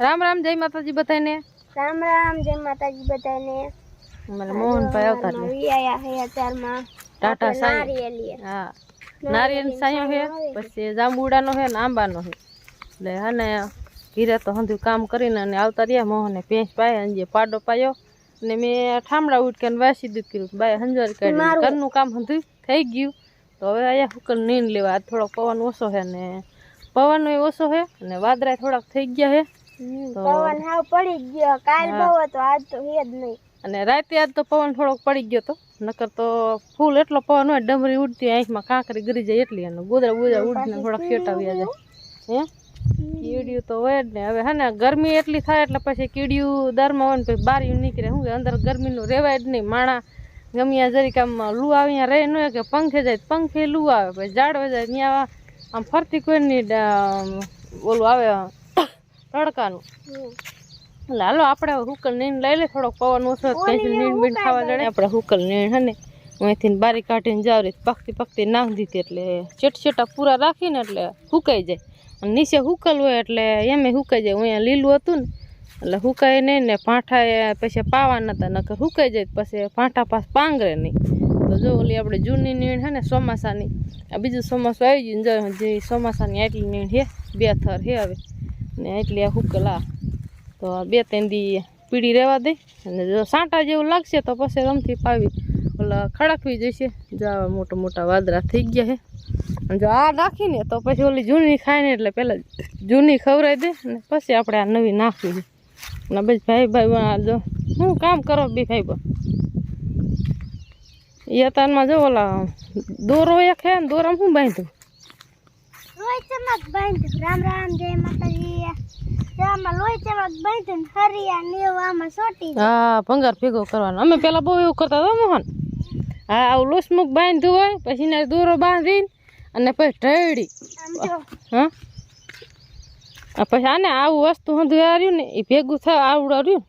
રામ રામ જય માતાજી બધાને. રામ રામ જય માતાજી બધાને. અમારે મોહનભાઈ આવતા રહે. વિયાયા હે અત્યારમાં. ટાટા સાઈ. હા. નારિયેળ સાયો હે પછી જાંબુડાનો છે ને આંબાનો છે એટલે હે ને ઘીરે તો હંધું કામ કરીને અને આવતા રહ્યા મોહને ભેંસ પાય અને પાડો પાયો. અને મેં ઠામડા ઉટકે વાસી દૂધ કર્યું બાય હંજર કાઢી. ઘરનું કામ હંધું થઈ ગયું. તો હવે અહીંયા હુકર નીંદ લેવા. થોડોક પવન ઓછો છે ને પવન ઓછો હે અને વાદરા થોડાક થઈ ગયા તો- પવન હાવ પડી ગયો. કાલ બહુ હતો આજ તો હે જ નહીં. અને રાતે આજ તો પવન થોડોક પડી ગયો તો. નકર તો ફૂલ એટલો પવન હોય ડમરી ઉડતી આંખમાં કાંકરી ગરી જાય એટલી અને ગોદરા ગોદરા ઉડીને થોડાક શેટાવ્યા જાય. હે? કીડિયું તો હોય જ ને. હવે હે ને ગરમી એટલી થાય એટલે પછી કીડિયું દરમાં હોય ને પછી બારીયું નીકળે. શું કે અંદર ગરમીનું રહેવાય જ નહીં. માણા ગમ્યા જરીક આમ લૂ આવે રહે ન હોય કે પંખે જાય પંખે લૂ આવે. પછી ઝાડવે જાય ત્યાં આમ ફરતી કોઈની ડ- ઓલું આવે તડકાનું. એટલે હાલો આપણે હુકલ નીણ લઈ લે થોડોક પવન ઓછો ત્યાંથી નીણ બીણ ખાવા જડે. આપણે હુકલ નીણ હે ને અહીંથી બારી કાઢીને જાવ રે પકતી પકતી નાખી દીધી એટલે ચેટચેટા પૂરા રાખીને એટલે હુકાઈ જાય. અને નીચે હુકલ હોય એટલે એમે હુકાઈ જાય. અહીંયા લીલું હતું ને એટલે હુકાય નહીં ને પાંઠા એ પછી પાવા નતા નકર હુકાઈ જાય પછી પાંઠા પાસ પાંગરે નહીં. તો જો ઓલી આપણે જૂની નીણ હે ને ચોમાસાની આ બીજું ચોમાસું આવી ગયું ને જો જે ચોમાસાની આટલી નીણ હે બે થર હે હવે. ને એટલી હુકલ તો બે ત્રણ દી પીડી રહેવા દે અને જો સાંટા જેવું લાગશે તો પછી રમથી પાવી. ઓલા ખડકવી જશે. જો મોટા મોટા વાદળા થઈ ગયા છે અને જો આ નાખીને તો પછી ઓલી જૂની ખાય ને એટલે પહેલાં જૂની ખવડાવી દે અને પછી આપણે આ નવી નાખવી અને બસ ભાઈ ભાઈ જો શું કામ કરો બે ભાઈ બા? એ અતારમાં જો ઓલા દોરો એક હે ને દોરામાં શું બાંધ્યું? રામ રામ, જય માતાજી. ને ને. હા ભંગાર ભેગો કરવાનો. અમે પેલા બહુ એવું કરતા હતા મોહન. હા આવું લોસમુક બાંધ્યું હોય પછી એને દોરો બાંધીને અને પછી ઢળી. હા? પછી આને આવું વસ્તુ હંધું આવ્યું ને એ ભેગું થાય આવડું રહ્યું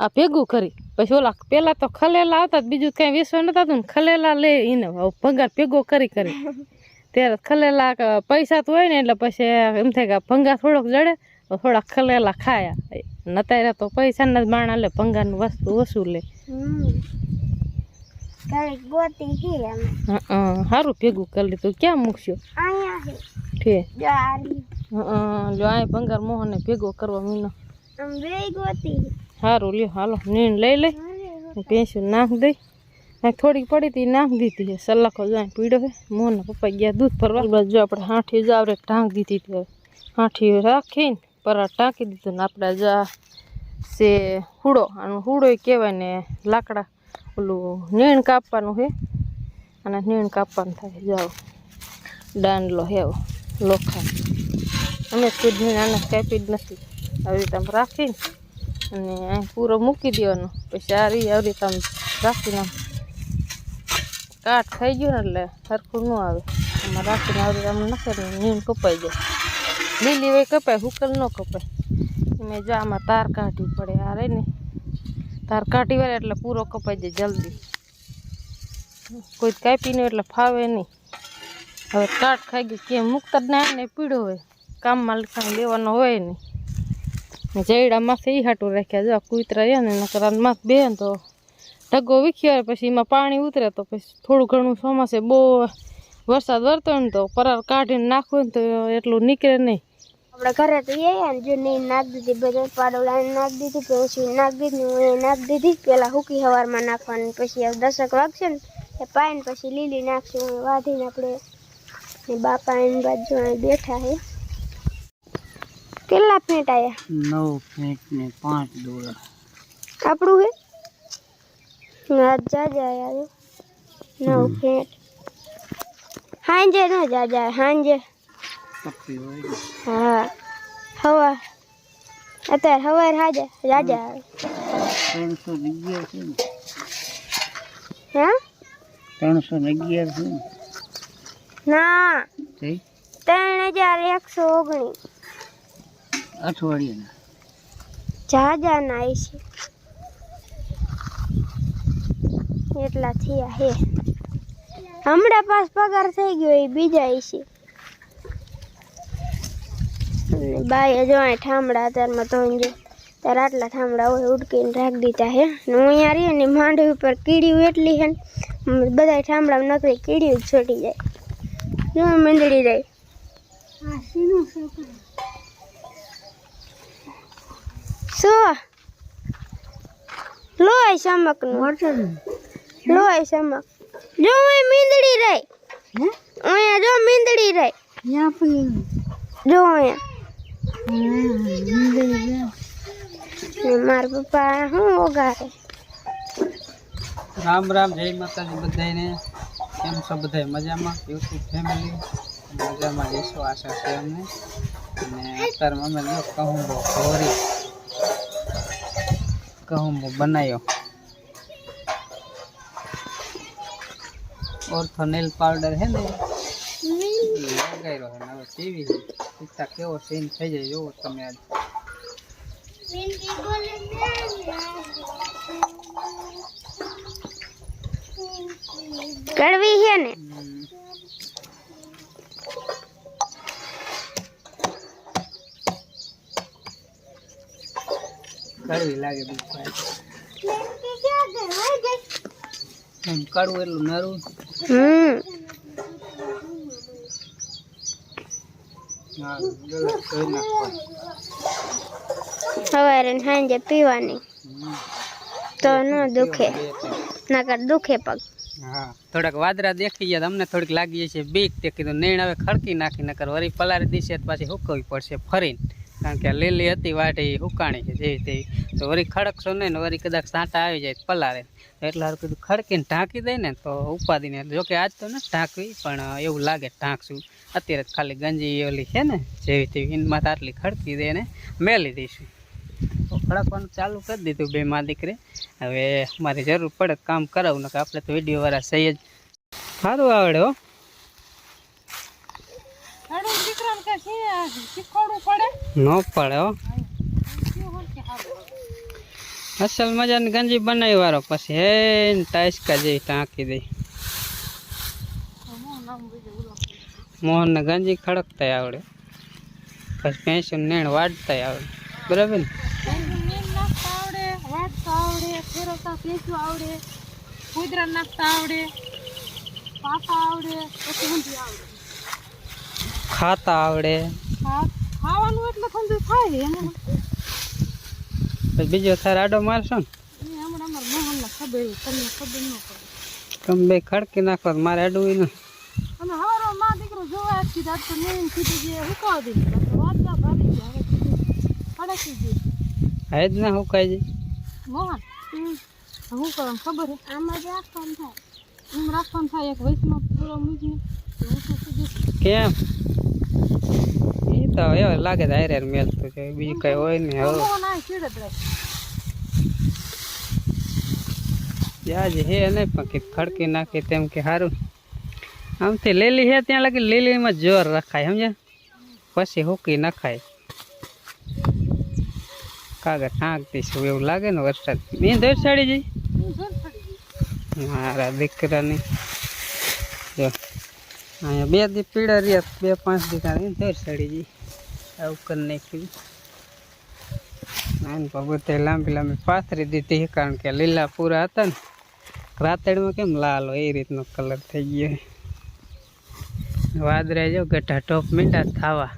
આ ભેગું કરી. પછી ઓલા પેલા તો ખલેલા આવતા બીજું કઈ વિશ્વ નતા ને ખલેલા લે એને ભંગાર ભેગો કરી કરી. ત્યારે ખલેલા પૈસા તો હોય ને એટલે પછી એમ થાય કે ભંગા થોડોક જડે તો થોડાક ખલેલા ખાયા. નતારે તો પૈસાના જ માણા લે ભંગારનું વસ્તુ ઓછું લે. સારું ભેગું કરી લીધું. ક્યાં મૂકશો ઠે આ ભંગાર મોહને ભેગો કરવા મીનો. સારું લ્યો હાલો. નીણ લઈ લઈ ભેંસું નાખ દઈ થોડીક પડી હતી નાખ દીધી છે. સલાખો જાય પીડ્યો છે. મોહના પપ્પા ગયા દૂધ ભરવા. બાજુ આપણે હાંઠી જાવ રે ટાંક દીધી હતી હાંઠી રાખીને પરા ટાંકી દીધું ને આપણે જા છે હુડો, આનું હુડો કહેવાય ને લાકડા, ઓલું નીણ કાપવાનું છે. અને નીણ કાપવાનું થાય, જાઓ. દાંડલો હેવો લોખા અમે ખુદ નીણ આને કાપી જ નથી. આવી રીતે આમ રાખીને અને પૂરો મૂકી દેવાનો. પછી આ રી, આવી રીતે આમ રાખીને આમ કાટ થઈ ગયું ને એટલે સરખું ન આવે. આમાં રાખીને આવડે આમ નાખે નીમ કપાઈ જાય. લીલી હોય કપાય, હુકલ ન કપાય. એમાં જો આમાં તાર કાઢવી પડે, આ રે ને. તાર કાઢી વાળે એટલે પૂરો કપાઈ જાય જલ્દી. કોઈ કાપી નહીં એટલે ફાવે નહીં હવે કાટ ખાઈ ગયું, કેમ મૂકતા જ ના ને પીળો હોય. કામમાં લખાણ લેવાનો હોય નહીં જૈડા માથે ઈ હાટું રાખ્યા, જો કુતરા રહ્યા ને, નકરા માથે બે તો ઢગો વિખ્યો પછી એમાં પાણી ઉતરે તો પછી થોડું ઘણું ચોમાસે બહુ વરસાદ વરતો ને તો પરાર કાઢીને નાખવું ને તો એટલું નીકળે નહીં. આપણે ઘરે તો એ ને જો નહીં નાખ દીધી બધે પાડોળાને નાખ દીધી પછી નાખ દીધી હું એ નાખ દીધી પેલા હુકી હવારમાં નાખવાની પછી દશક વાગશે ને એ પાઈને પછી લીલી નાખશું વાધીને વાઢીને આપણે ને બાપા એની બાજુ બેઠા હે. કેટલા ફેંટ આવ્યા નવ ફેંટ ને પાંચ ડોલર આપણું હે? આજ જાજા આયા નવ ફેંટ. હાંજે ન હાંજે. કપી હોય ને. હા. હવા. અત્યારે હવાર હાજે જાજા ત્રણસો અગિયાર છે હા? ત્રણસો અગિયાર છે ના. ત્રણ હજાર એકસો ઓગણીસ. અઠવાડિયાના. જાજા ના છે એટલા થયા હે. હમણાં પાસ પગાર થઈ ગયો એ બીજા છે બાએ જો અહીં ઠામડા અત્યારમાં ધોઈને જો ત્યારે આટલા ઠામડા હોય ઉડકીને રાખી દીધા હે. હું અહીંયા રહી ને માંડવી ઉપર કીડી એટલી હે બધા ઠામડા નકરી કીડી છોટી જાય. જો મીંદડી જાય. શું? લો ચમકનું લોય ચમક જો અહીં મીંદડી રહી. અહીંયા જો મીંદડી રહી. જો અહીંયા. મારા પપ્પા શું ઓગારે રામ રામ જય માતાજી બધાને કેમ છો બધા મજામાં? YouTube family? મજામાં જઈશું આશા છે અમને. અને અત્યારે અમે જો કહુંબો ઘોરી કહુંબો બનાવ્યો ઓર્થો નેલ પાવડર હે ને એ લગાવ્યો છે ને હવે કેવી છે પિતા કેવો સીન થઈ જાય જોવો તમે આજ કડવી છે ને? હમ. કડવી લાગે બીજું એમ કડવું એટલું નરું. હમ. સવારે સાંજે પીવાની. તો ન દુખે. નકર દુખે પગ. થોડાક વાદરા દેખી ગયા અમને થોડીક લાગી છે બીક તે કીધું નેણ હવે ખડકી નાખી, નકર વળી પલારી દિશે પાછી હુકવી પડશે ફરીને. કારણ કે લીલી હતી, વાઢી હુકાણી છે, જેવી તેવી. તો વળી ખડકશો નહીં ને વળી કદાચ સાંટા આવી જાય તો પલારે એટલે હારું કીધું, ખડકીને ઢાંકી દઈ ને તો ઉપાદીને જોકે આજ તો ને ઢાંકવી, પણ એવું લાગે ઢાંકશું. અત્યારે ખાલી ગંજી ઓલી છે ને, જેવી તેવી એમાં આટલી ખડકી દે ને મેલી દઈશું. તો ખડકવાનું ચાલુ કરી દીધું બે માં દીકરી. હવે મારી જરૂર પડે કામ કરાવું ને કે આપણે તો વીડિયો વાળા સહી જ. સારું આવડે હો. ન પડે હો. અસલ મજાની ગંજી બનાવી વાળો પછી. હે ને ટાઈસકા જેવી ટાંકી દઈ મોહન ને ગંજી ખડકતા આવડે. પછી ભેંસું નેણ વાડતા આવડે. બરાબર ને? આવડે વાટતા આવડે ફેરવતા પીસવું આવડે કુદરા નાખતા આવડે પાતા આવડે પછી ઊંધી આવડે. ખાતા આવડે. ખાવાનું એટલે સમજો થાય એમાં. બીજો થાર આડો મારશો ને? હમણાં અમારા મોહનને ખબર તમને ખબર ન પડે. તમે બે ખડકી નાખો મારે અડવું ને અને હવારો માં દીકરો જોવા જ કીધા તો મેં કીધું જે હુકાવી દીધું તો વાંચતા ભારી હવે ખડકી ગયું હે જ ના હુકાઈ જાય મોહન હું કરમ ખબર આમાં જ રાખવાનું થાય. એમ રાખવાનું થાય એક વૈશમાં પૂરો મૂકીને. કેમ? એ તો હવે લાગે છે હારે તો છે બીજું કઈ હોય ને હવે. જ હે નહીં પણ ખડકી નાખી તેમ કે સારું આમથી લીલી હે ત્યાં લાગી લીલીમાં જોર રખાય સમજ્યા? પછી હુકી નખાય. કાગળ ટાંકતી છું એવું લાગે ને વરસાદ. મેં દોર સાડી જઈ હું જોર ચડી ગઈ. મારા દીકરાની. જો. અહીંયા બે દી પીડા રહ્યા, બે પાંચ દી તારે દોર સડી ગઈ. આવું કરી નાખ્યું. નાન બધે લાંબી લાંબી પાથરી દીધી કારણ કે લીલા પૂરા હતા ને રાતડમાં કેમ લાલ હોય એ રીતનો કલર થઈ ગયો વાદરા જો ગઢા ટોપ મીંડા થાવા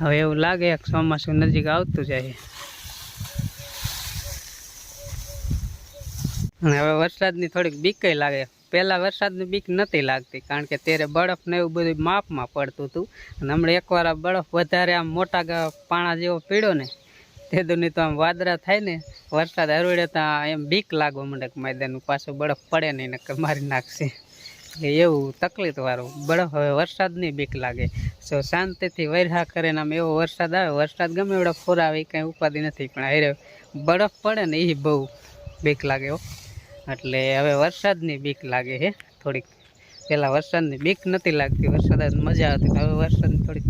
હવે એવું લાગે કે ચોમાસું નજીક આવતું જાય. અને હવે વરસાદની થોડીક બીકાઈ લાગે. પહેલાં વરસાદની બીક નથી લાગતી, કારણ કે ત્યારે બરફ ને એવું બધું માપમાં પડતું હતું. અને હમણાં એકવાર આ બરફ વધારે આમ મોટા પાણા જેવો પીડ્યો ને, તે દુની તો આમ વાદરા થાય ને, વરસાદ હરવડે તો એમ બીક લાગવા માંડે કે મેદાનનું પાછું બરફ પડે નહીં નકર મારી નાખશે. એવું તકલીફવાળું બરફ હવે વરસાદની બીક લાગે. સો શાંતિથી વરહા કરે ને આમ એવો વરસાદ આવે. વરસાદ ગમે એવડો ફોર આવે એ કાંઈ ઉપાધિ નથી, પણ હારે બરફ પડે ને એ બહુ બીક લાગે એટલે હવે વરસાદની બીક લાગે છે થોડીક. પહેલાં વરસાદની બીક નથી લાગતી વરસાદ મજા આવતી હવે વરસાદની થોડીક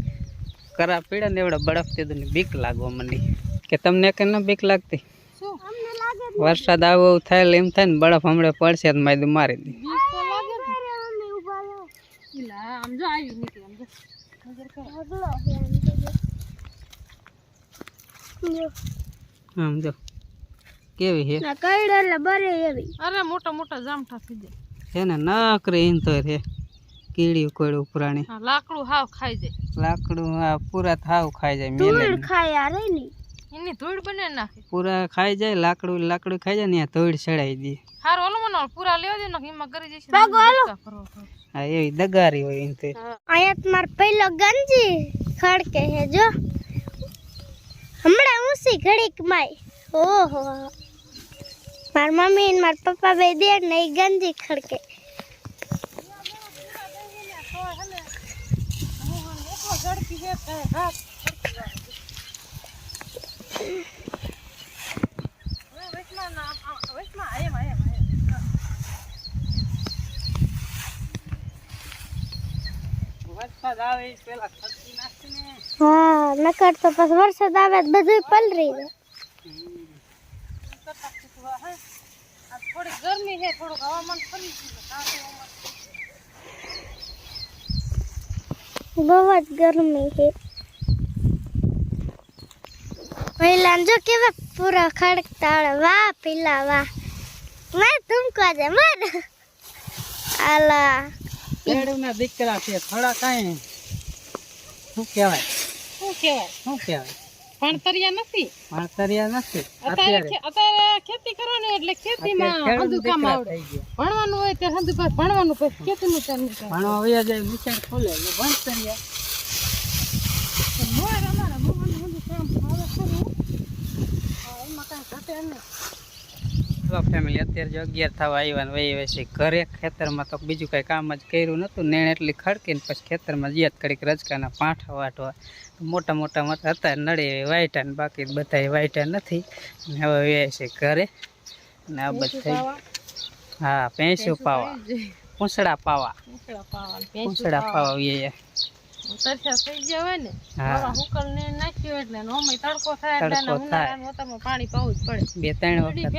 કરા પીડે ને એવડા બરફ ને બીક લાગવા માંડી. કે તમને કે ન બીક લાગતી? શું? અમને લાગે વરસાદ આવો એવું થાય એમ થાય ને બરફ હમણાં પડશે તો મારી મારી દે બીક ને. અરે અમે ઊભા રહો ઈલા આમ જો. કેવી હે ના કઈડ એટલે બરે એવી. અરે મોટા મોટા જામઠા થઈ જાય. હે ને નકરે ઇન તો રે કીડી કોયડું પુરાણી હા, લાકડું હાવ ખાઈ જાય. લાકડું હા પૂરા થાવ ખાઈ જાય ધૂળ મેલે ખાય આ રે ની. એની ધૂળ બને નાખે. પૂરા ખાઈ જાય લાકડું લાકડું ખાઈ જાય ને ત્યાં ધોઈડ ચડાવી દે. હારું ઓલો મને પૂરા લેવા દે ને એમાં કરી જશે ભાગો, હાલો. હા એવી દગારી હોય ઈન તે. અહીંયા તમાર પેલો ગંજી ખડકે હે જો. હમણાં ઊંસી ઘડીક માય. ઓહો માર મમ્મી ને માર પપ્પા બે દે ને ઈ ગંજી ખડકે. વરસાદ આવે પેલા ખસી નાખે ને હા નકર તો પછી વરસાદ આવે તો બધું પલરી જાય થોડી ગરમી છે થોડુંક હવામાન ફરી ગયું બહુ જ ગરમી છે. પહેલા જો કેવા પૂરા ખડકતા આવે. વાહ પેલા વાહ. માર તુમકો દે માર. આલા. પેડું ના દીકરા છે થોડા કાંઈ? શું કહેવાય? શું કહેવાય? શું કહેવાય? ભણતરિયા નથી. ભણતરિયા નથી. અત્યારે અત્યારે. ખેતી કરવાની એટલે ખેતીમાં હંધુ આવડે. ભણવાનું હોય ત્યારે હંદુકા ભણવાનું પછી ખેતીનું ચાલુ ભણવા વયા જાય નિશાળ ખોલે એટલે ભણતરિયા. મોર અમારા મોહન હંધુ કામ આવે ખરું. એમાં કાંઈ ઘટે નહીં. ફેમિલી અત્યારે જો અગિયાર થવા આવ્યા વહી વહી છે ઘરે ખેતરમાં તો બીજું કઈ કામ જ કર્યું નતું નેણ એટલી ખડકીને પછી ખેતરમાં જ્યાત કડીક રજકાના પાંઠા વાટવા. મોટા મોટા મોટા હતા નડે વાયટા ને બાકી બધા વાયટા નથી. અને હવે વહી છે ઘરે. અને આ બધા હા ભેંસું પાવા. પૂંછડા પાવા. પૂંછડા પાવા થઈ ગયા હોય ને હુકલ ને નાખ્યો એટલે ઓમે તડકો થાય એટલે પાણી પાવું જ પડે. બે ત્રણ વખત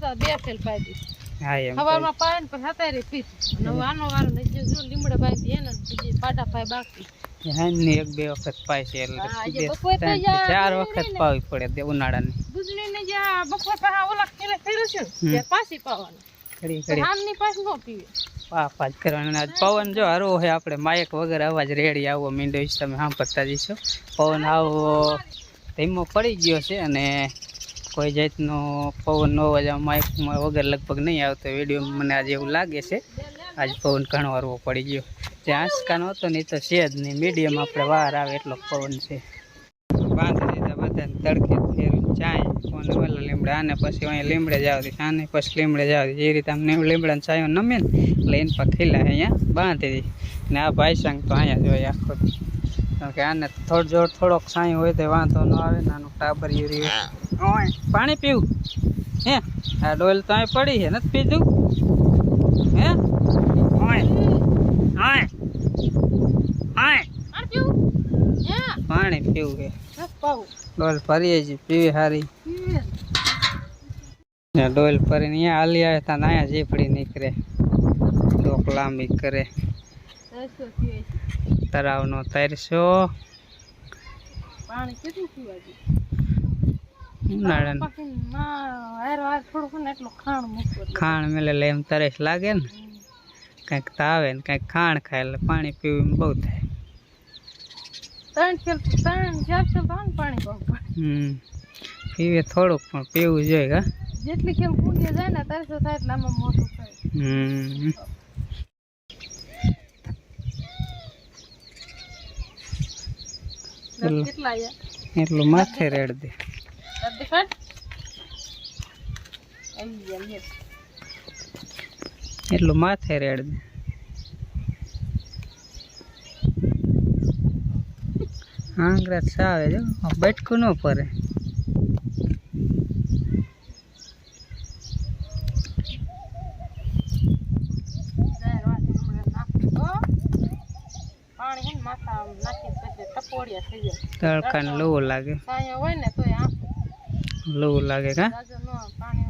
તો બે ફેલ પાઈ હા એમ સવારમાં પાય ને પછી હતારે અને આનો વારો ને જો લીમડા બાંધી એને ને બીજી પાટા પાય બાકી. હાંજની એક બે વખત પાય છે એટલે ચાર વખત પાવી પડે દૂધની ને જ્યાં બપોર પહેલા ઓલા ખેલે ખેડ્યું છે ને ત્યાં પાછી પાવાની. ઘડી ઘડી. હામની પાછી ન પીવે. પાપા જ કરવાના. આજ પવન જો હરો હોય આપણે માયક વગર અવાજ રેડી આવવો મીંડો છે તમે સાંભળતા જઈશો. પવન આવો. ધીમો પડી ગયો છે અને કોઈ જાતનો પવનનો અવાજ માઇકમાં વગર લગભગ નહીં આવતો. વીડિયો મને આજે એવું લાગે છે. આજ પવન ઘણો હરવો પડી ગયો. જે આંચકા હતો ને તો છે જ નહીં મીડિયમ આપણે વાર આવે એટલો પવન છે. બાંધી દીધા બધાને તડકે ચાય, કોને ઓલા લીમડા અને પછી અહીં લીમડે જાવ આને પછી લીમડે જાવ એ રીતે આમ લીમડાને ચાયો નમે ને, એટલે એને પર ખીલા અહીંયા બાંધી દઈશ ને આ ભાઈ તો અહીંયા જોઈએ આખો કારણ કે આને થોડો થોડોક સાંય હોય તો વાંધો ન આવે નાનું ટાબર યુરી પાણી પીવું. હે, આ ડોલ તો અહીં પડી છે, નથી પીધું? હે ઓય ઓય ઓય આ પીવું હા પાણી પીવું છે. ડોલ ફરીએ છીએ પીવી હારી. ને ડોલ ફરીને અહીંયા હાલી આવે ત્યાં અહીંયા જીપડી નીકળે. ડોક લાંબી કરે. તળાવનો તરસો પાણી કેટલું પીવા ખાણ મેલે એમ તરસ લાગે ને. કંઈક તાવે ને કંઈક ખાણ ખાય એટલે પાણી પીવું બહુ થાય. ત્રણ ખેલ ત્રણ ચાર ખેલ ત્રણ પાણી પાવું પડે. હમ. પીવે થોડુંક પણ પીવું જોઈએ હા? જેટલી ખેલ કુંડીએ જાય ને તરસો થાય એટલે આમાં મોટું થાય. એટલું માથે રેડ દે. એટલું માથે રેડ દે. આંગરા સાવે જો બટકું ન પડે તડકાને લવું લાગે. લોવો હોય ને તોય આમ. લવું લાગે કા? પાણી